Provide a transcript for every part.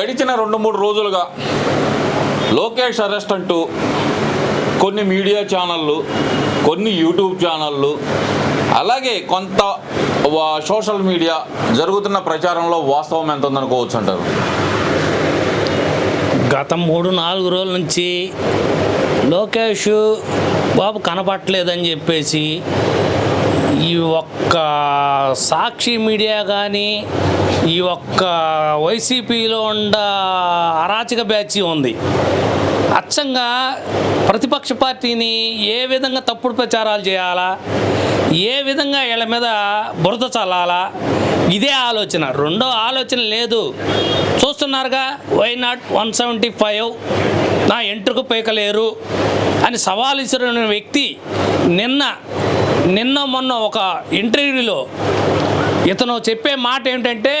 గడిచిన రెండు మూడు రోజులుగా లోకేష్ అరెస్ట్ అంటూ కొన్ని మీడియా ఛానళ్ళు కొన్ని యూట్యూబ్ ఛానళ్ళు అలాగే కొంత వా- సోషల్ మీడియా జరుగుతున్న ప్రచారంలో వాస్తవం ఎంత ఉందనుకోవచ్చు అంటారు? గత మూడు నాలుగు రోజుల నుంచి లోకేష్ బాబు కనపట్టలేదని చెప్పేసి ఈ ఒక్క సాక్షి మీడియా కానీ ఈ ఒక్క వైసీపీలో ఉండ అరాచక బ్యాచ్ ఉంది. అచ్చంగా ప్రతిపక్ష పార్టీని ఏ విధంగా తప్పుడు ప్రచారాలు చేయాలా ఏ విధంగా వీళ్ళ మీద బురద చల్లాలా ఇదే ఆలోచన. రెండో ఆలోచన లేదు. చూస్తున్నారుగా why not one seventy five నా ఎంట్రుకు పీకలేరు అని సవాల్ ఇచ్చిన వ్యక్తి నిన్న నిన్న మొన్న ఒక ఇంటర్వ్యూలో ఇతను చెప్పే మాట ఏంటంటే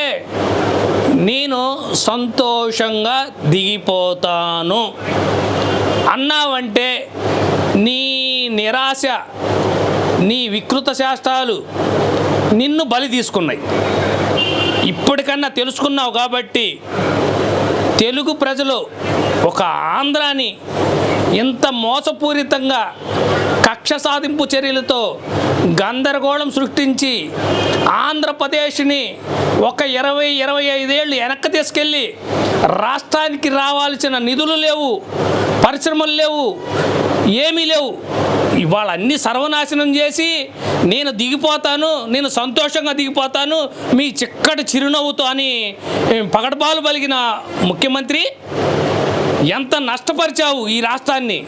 నేను సంతోషంగా దిగిపోతాను. అన్నావంటే నీ నిరాశ నీ వికృత శాస్త్రాలు నిన్ను బలి తీసుకున్నాయి. ఇప్పటికన్నా తెలుసుకున్నావు కాబట్టి తెలుగు ప్రజలు ఒక ఆంధ్రాని ఇంత మోసపూరితంగా కక్ష సాధింపు చర్యలతో గందరగోళం సృష్టించి ఆంధ్రప్రదేశ్ని ఒక ఇరవై ఇరవై ఐదేళ్ళు వెనక్కి తీసుకెళ్ళి రాష్ట్రానికి రావాల్సిన నిధులు లేవు పరిశ్రమలు లేవు ఏమీ లేవు. ఇవాళ అన్ని సర్వనాశనం చేసి నేను దిగిపోతాను నేను సంతోషంగా దిగిపోతాను మీ చిక్కటి చిరునవ్వుతో అని పగడపాలు పలిగిన ముఖ్యమంత్రి ఎంత నష్టపరిచావు ఈ రాష్ట్రాన్ని?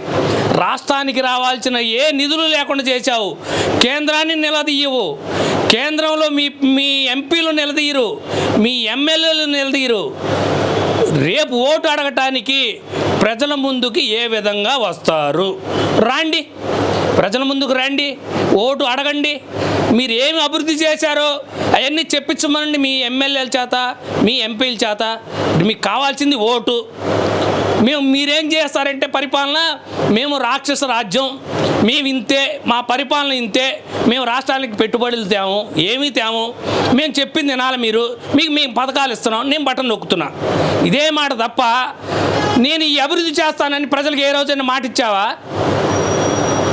రాష్ట్రానికి రావాల్సిన ఏ నిధులు లేకుండా చేశావు? కేంద్రాన్ని నిలదీయవు. కేంద్రంలో మీ మీ ఎంపీలు నిలదీయరు. మీ ఎమ్మెల్యేలు నిలదీయరు. రేపు ఓటు అడగటానికి ప్రజల ముందుకి ఏ విధంగా వస్తారు? రాండి. ప్రజల ముందుకు రండి. ఓటు అడగండి. మీరు ఏమి అభివృద్ధి చేశారో అవన్నీ చెప్పించమనండి మీ ఎమ్మెల్యేల చేత మీ ఎంపీల చేత. మీకు కావాల్సింది ఓటు. మేము మీరేం చేస్తారంటే పరిపాలన? మేము రాక్షస రాజ్యం. మేము ఇంతే మా పరిపాలన ఇంతే. మేము రాష్ట్రానికి పెట్టుబడులు తేము ఏమీ తేము. మేము చెప్పింది తినాలి మీరు. మీకు మేము పథకాలు ఇస్తున్నాం. నేను బటన్ నొక్కుతున్నా. ఇదే మాట తప్ప నేను ఈ అభివృద్ధి చేస్తానని ప్రజలకు ఏ రోజైనా మాట ఇచ్చావా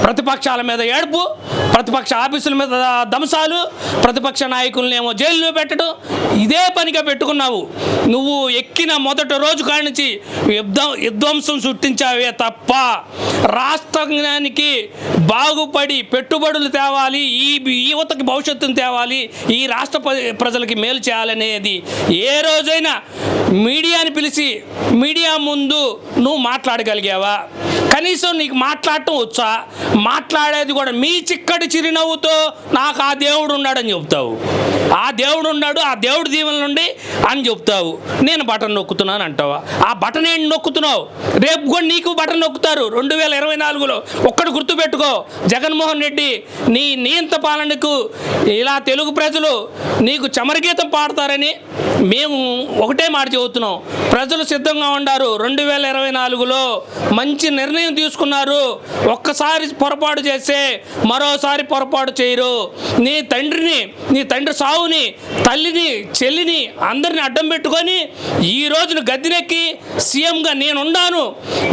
ప్రతిపక్షాల మీద ఏడుపు ప్రతిపక్ష ఆఫీసుల మీద ధంసాలు ప్రతిపక్ష నాయకులనేమో జైల్లో పెట్టడం ఇదే పనిగా పెట్టుకున్నావు. నువ్వు ఎక్కిన మొదటి రోజు కాడి నుంచి విధ్వంసం సృష్టించావే తప్ప రాష్ట్రానికి బాగుపడి పెట్టుబడులు తేవాలి ఈ యువతకి భవిష్యత్తును తేవాలి ఈ రాష్ట్ర ప్ర- ప్రజలకి మేలు చేయాలనేది. ఏ రోజైనా మీడియాని పిలిచి మీడియా ముందు నువ్వు మాట్లాడగలిగావా? కనీసం నీకు మాట్లాడటం వచ్చా? మాట్లాడేది కూడా మీ చిక్కటి చిరునవ్వుతో నాకు ఆ దేవుడు ఉన్నాడని చెప్తావు. ఆ దేవుడు ఉన్నాడు ఆ దేవుడి దీవెన నుండి అని చెప్తావు. నేను బటన్ నొక్కుతున్నాను అంటావా? ఆ బటన్ ఏంటి నొక్కుతున్నావు? రేపు కూడా నీకు బటన్ నొక్కుతారు. రెండు వేల ఇరవై నాలుగులో ఒక్కడు గుర్తుపెట్టుకో. జగన్మోహన్ రెడ్డి నీ నియంత పాలనకు ఇలా తెలుగు ప్రజలు నీకు చమరగీతం పాడతారని మేము ఒకటే మాట చెబుతున్నాం. ప్రజలు సిద్ధంగా ఉన్నారు రెండు వేల ఇరవై నాలుగులో మంచి నిర్ణయం తీసుకున్నారు. ఒక్కసారి పొరపాటు చేస్తే మరోసారి పొరపాటు చేయరు. నీ తండ్రిని నీ తండ్రి సావుని తల్లిని చెల్లిని అందరిని అడ్డం పెట్టుకొని ఈ రోజున గద్దెనెక్కి సీఎంగా నేనున్నాను.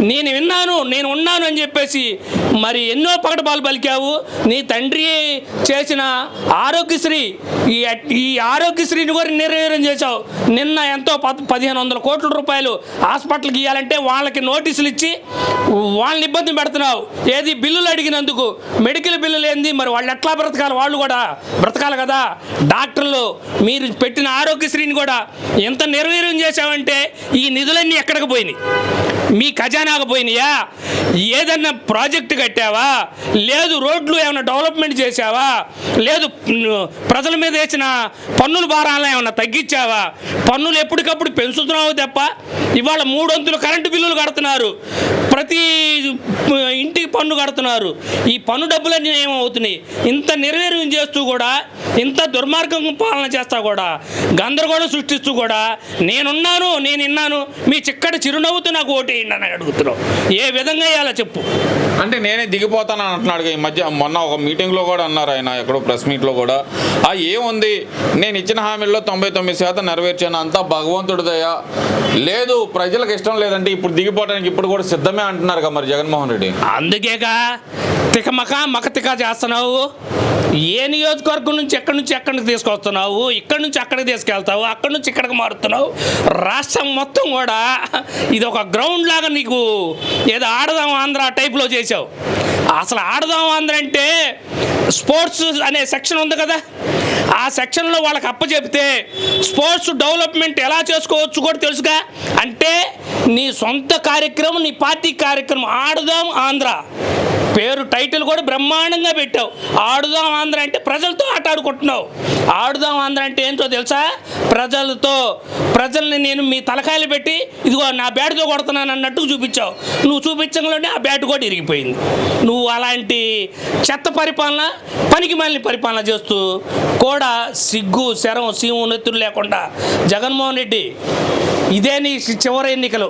నేను విన్నాను నేను ఉన్నాను అని చెప్పేసి మరి ఎన్నో పగటపాలు పలికావు. నీ తండ్రి చేసిన ఆరోగ్యశ్రీ ఈ ఈ ఆరోగ్యశ్రీని కూడా నిర్వీర్యం చేశావు. నిన్న ఎంతో పద్ పదిహేను వందల కోట్ల రూపాయలు హాస్పిటల్కి ఇవ్వాలంటే వాళ్ళకి నోటీసులు ఇచ్చి వాళ్ళని ఇబ్బంది పెడుతున్నావు. ఏది బిల్లులు అడిగినందుకు మెడికల్ బిల్లులు ఏంది? మరి వాళ్ళు ఎట్లా బ్రతకాలి? వాళ్ళు కూడా బ్రతకాలి కదా. డాక్టర్లు మీరు పెట్టిన ఆరోగ్యశ్రీని కూడా ఎంత నిర్వీర్యం చేశావంటే ఈ నిధులన్నీ ఎక్కడికి పోయినాయి? మీ ఖజానాకు పోయినాయా? ఏదన్నా ప్రాజెక్టు కట్టావా? లేదు రోడ్లు ఏమైనా డెవలప్మెంట్ చేసావా లేదు ప్రజల మీద వేసిన పన్నుల భారాలను ఏమైనా తగ్గించావా? పన్నులు ఎప్పటికప్పుడు పెంచుతున్నావు తప్ప ఇవాళ మూడొంతులు కరెంటు బిల్లులు కడుతున్నారు. ప్రతి ఇంటికి పన్ను కడుతున్నారు. ఈ పన్ను డబ్బులన్నీ ఏమవుతున్నాయి? ఇంత నిర్వీర్యం చేస్తూ కూడా ఇంత దుర్మార్గం పాలన చేస్తా కూడా గందరగోళం సృష్టిస్తూ కూడా నేనున్నాను నేను విన్నాను మీ చిక్కటి చిరునవ్వుతూ నాకు ఓటేయండి అని అడుగుతున్నావు. ఏ విధంగా వేయాలో చెప్పు. అంటే నేనే దిగిపోతానని అంటున్నాడు ఈ మధ్య. మొన్న ఒక మీటింగ్లో కూడా అన్నారు ఆయన ఎక్కడో ప్రెస్ మీట్లో కూడా. ఆ ఏముంది? నేను ఇచ్చిన హామీల్లో తొంభై తొమ్మిది శాతం నెరవేర్చాను. అంతా భగవంతుడిదయా లేదు ప్రజలకు ఇష్టం లేదంటే ఇప్పుడు దిగిపోవడానికి ఇప్పుడు కూడా సిద్ధమే అంటున్నారు మరి జగన్మోహన్ రెడ్డి? అందుకేగా తికమక మకతిక చేస్తున్నావు. ఏ నియోజకవర్గం నుంచి ఎక్కడి నుంచి ఎక్కడికి తీసుకొస్తున్నావు? ఇక్కడి నుంచి అక్కడికి తీసుకెళ్తావు? అక్కడి నుంచి ఇక్కడికి మారుతున్నావు? రాష్ట్రం మొత్తం కూడా ఇది ఒక గ్రౌండ్ లాగా నీకు ఏదో ఆడదాం ఆంధ్ర టైప్లో చేసావు అసలు ఆడదాం ఆంధ్ర అంటే స్పోర్ట్స్ అనే సెక్షన్ ఉంది కదా. ఆ సెక్షన్లో వాళ్ళకి అప్పచెప్తే స్పోర్ట్స్ డెవలప్మెంట్ ఎలా చేసుకోవచ్చు కూడా తెలుసుగా. అంటే నీ సొంత కార్యక్రమం నీ పార్టీ కార్యక్రమం ఆడుదాం ఆంధ్ర పేరు టైటిల్ కూడా బ్రహ్మాండంగా పెట్టావు. ఆడుదాం ఆంధ్ర అంటే ప్రజలతో ఆట ఆడుకుంటున్నావు. ఆడుదాం ఆంధ్ర అంటే ఏంటో తెలుసా? ప్రజలతో ప్రజల్ని నేను మీ తలకాయలు పెట్టి ఇదిగో నా బ్యాట్తో కొడుతున్నాను అన్నట్టు చూపించావు. నువ్వు చూపించడంలోనే ఆ బ్యాట్ కూడా ఇరిగిపోయింది. నువ్వు అలాంటి చెత్త పరిపాలన పనికి మళ్ళీ పరిపాలన చేస్తూ కూడా సిగ్గు శరం సీము నెత్తులు లేకుండా జగన్మోహన్ రెడ్డి ఇదే నీ చివరి ఎన్నికలు.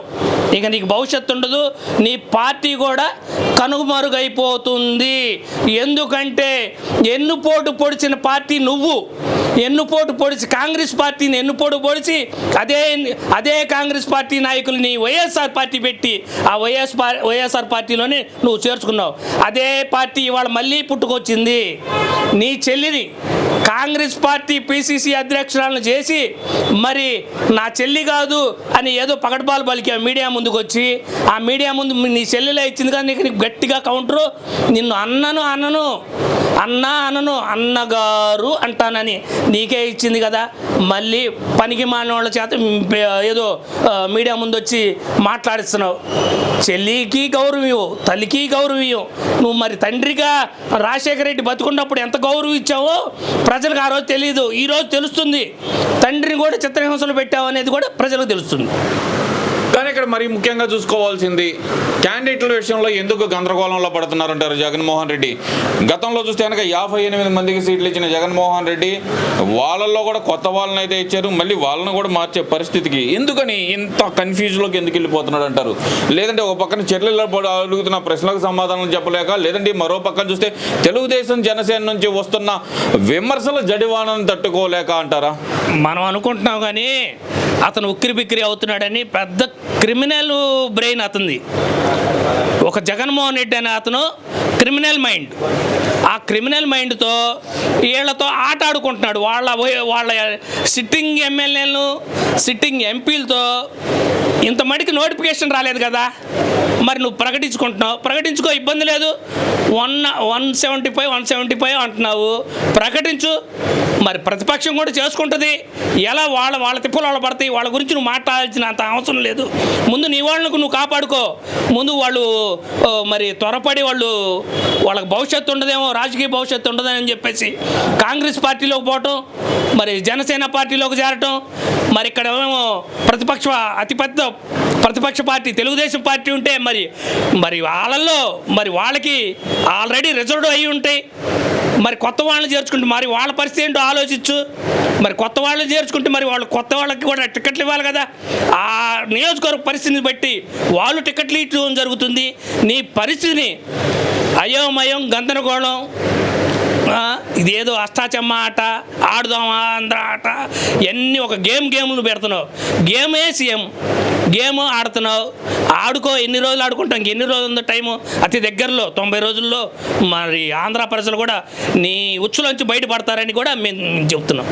ఇక నీకు భవిష్యత్తు ఉండదు నీ పార్టీ కూడా కనుమరుగైపోతుంది. ఎందుకంటే ఎన్నుపోటు పొడిచిన పార్టీ నువ్వు ఎన్నుపోటు పొడిచి కాంగ్రెస్ పార్టీని ఎన్నుపోటు పొడిచి అదే అదే కాంగ్రెస్ పార్టీ నాయకులు నీ వైఎస్ఆర్ పార్టీ పెట్టి ఆ వైఎస్ వైఎస్ఆర్ పార్టీలోనే నువ్వు చేర్చుకున్నావు. అదే పార్టీ ఇవాళ మళ్ళీ పుట్టుకొచ్చింది. నీ చెల్లిని కాంగ్రెస్ పార్టీ పిసిసి అధ్యక్షురాలను చేసి మరి నా చెల్లి కాదు అని ఏదో పగడబాలు పలికా మీడియా ముందుకు వచ్చి ఆ మీడియా ముందు నీ చెల్లెలే ఇచ్చింది కానీ నీకు నీకు గట్టిగా కౌంటరు నిన్ను అన్నను అన్నను అన్న అనను అన్నగారు అంటానని నీకే ఇచ్చింది కదా మళ్ళీ పనికి మాలిన వాళ్ళ చేత ఏదో మీడియా ముందు వచ్చి మాట్లాడిస్తున్నావు. చెల్లికి గౌరవం తల్లికి గౌరవం నువ్వు మరి తండ్రిగా రాజశేఖర రెడ్డి బతుకున్నప్పుడు ఎంత గౌరవం ఇచ్చావో ప్రజలకు ఆ రోజు తెలియదు ఈ రోజు తెలుస్తుంది. తండ్రిని కూడా చిత్రహింసలు పెట్టావు అనేది కూడా ప్రజలకు తెలుస్తుంది. ఇక్కడ మరి ముఖ్యంగా చూసుకోవాల్సింది క్యాండిడేట్ల విషయంలో ఎందుకు గందరగోళంలో పడుతున్నారంటారు జగన్మోహన్ రెడ్డి? గతంలో చూస్తే కనుక యాభై ఎనిమిది మందికి సీట్లు ఇచ్చిన జగన్మోహన్ రెడ్డి వాళ్ళల్లో కూడా కొత్త వాళ్ళని అయితే ఇచ్చారు మళ్ళీ వాళ్ళని కూడా మార్చే పరిస్థితికి. ఎందుకని ఇంత కన్ఫ్యూజ్లోకి ఎందుకు వెళ్ళిపోతున్నాడు అంటారు? లేదంటే ఒక పక్కన చర్యల్లో అడుగుతున్న ప్రశ్నలకు సమాధానం చెప్పలేక లేదంటే మరో పక్కన చూస్తే తెలుగుదేశం జనసేన నుంచి వస్తున్న విమర్శల జడివాణను తట్టుకోలేక అంటారా? మనం అనుకుంటున్నాం కానీ అతను ఉక్కిరి బిక్కిరి అవుతున్నాడని పెద్ద క్రిమినల్ బ్రెయిన్ అతనిది. ఒక జగన్మోహన్ రెడ్డి అనే అతను క్రిమినల్ మైండ్. ఆ క్రిమినల్ మైండ్తో వీళ్ళతో ఆట ఆడుకుంటున్నాడు. వాళ్ళ వాళ్ళ సిట్టింగ్ ఎమ్మెల్యేలను సిట్టింగ్ ఎంపీలతో ఇంత మడికి నోటిఫికేషన్ రాలేదు కదా? మరి నువ్వు ప్రకటించుకుంటున్నావు? ప్రకటించుకో ఇబ్బంది లేదు. One one seventy five one seventy five అంటున్నావు. ప్రకటించు. మరి ప్రతిపక్షం కూడా చేసుకుంటుంది. ఎలా వాళ్ళ వాళ్ళ తిప్పలు వాళ్ళు పడతాయి. వాళ్ళ గురించి నువ్వు మాట్లాడాల్సిన అంత అవసరం లేదు. ముందు నీ వాళ్ళకు నువ్వు కాపాడుకో. ముందు వాళ్ళు మరి త్వరపడి వాళ్ళు వాళ్ళకి భవిష్యత్తు ఉండదేమో రాజకీయ భవిష్యత్తు ఉండదని చెప్పేసి కాంగ్రెస్ పార్టీలోకి పోవటం మరి జనసేన పార్టీలోకి చేరటం మరి ఇక్కడ ఏమో ప్రతిపక్ష అతిపెద్ద ప్రతిపక్ష పార్టీ తెలుగుదేశం పార్టీ ఉంటే మరి మరి వాళ్ళల్లో మరి వాళ్ళకి ఆల్రెడీ రిజర్వ్డ్ అయి ఉంటాయి. మరి కొత్త వాళ్ళని చేర్చుకుంటే మరి వాళ్ళ పరిస్థితి ఏంటో ఆలోచించు. మరి కొత్త వాళ్ళని చేర్చుకుంటే మరి వాళ్ళు కొత్త వాళ్ళకి కూడా టికెట్లు ఇవ్వాలి కదా. ఆ నియోజకవర్గ పరిస్థితిని బట్టి వాళ్ళు టికెట్లు ఇవ్వడం జరుగుతుంది. నీ పరిస్థితిని అయోమయం గందరగోళం ఇదేదో అష్టాచమ్మ ఆట ఆడుదాం ఆంధ్ర ఆట ఇవన్నీ ఒక గేమ్ గేమ్లు పెడుతున్నావు. గేమే సీఎం. గేమ్ ఆడుతున్నావు. ఆడుకో ఎన్ని రోజులు ఆడుకుంటాం? ఇంక ఎన్ని రోజులు ఉందో టైము? అతి దగ్గరలో తొంభై రోజుల్లో మరి ఆంధ్ర ప్రజలు కూడా నీ ఉచ్చులోంచి బయటపడతారని కూడా మేము చెప్తున్నాం.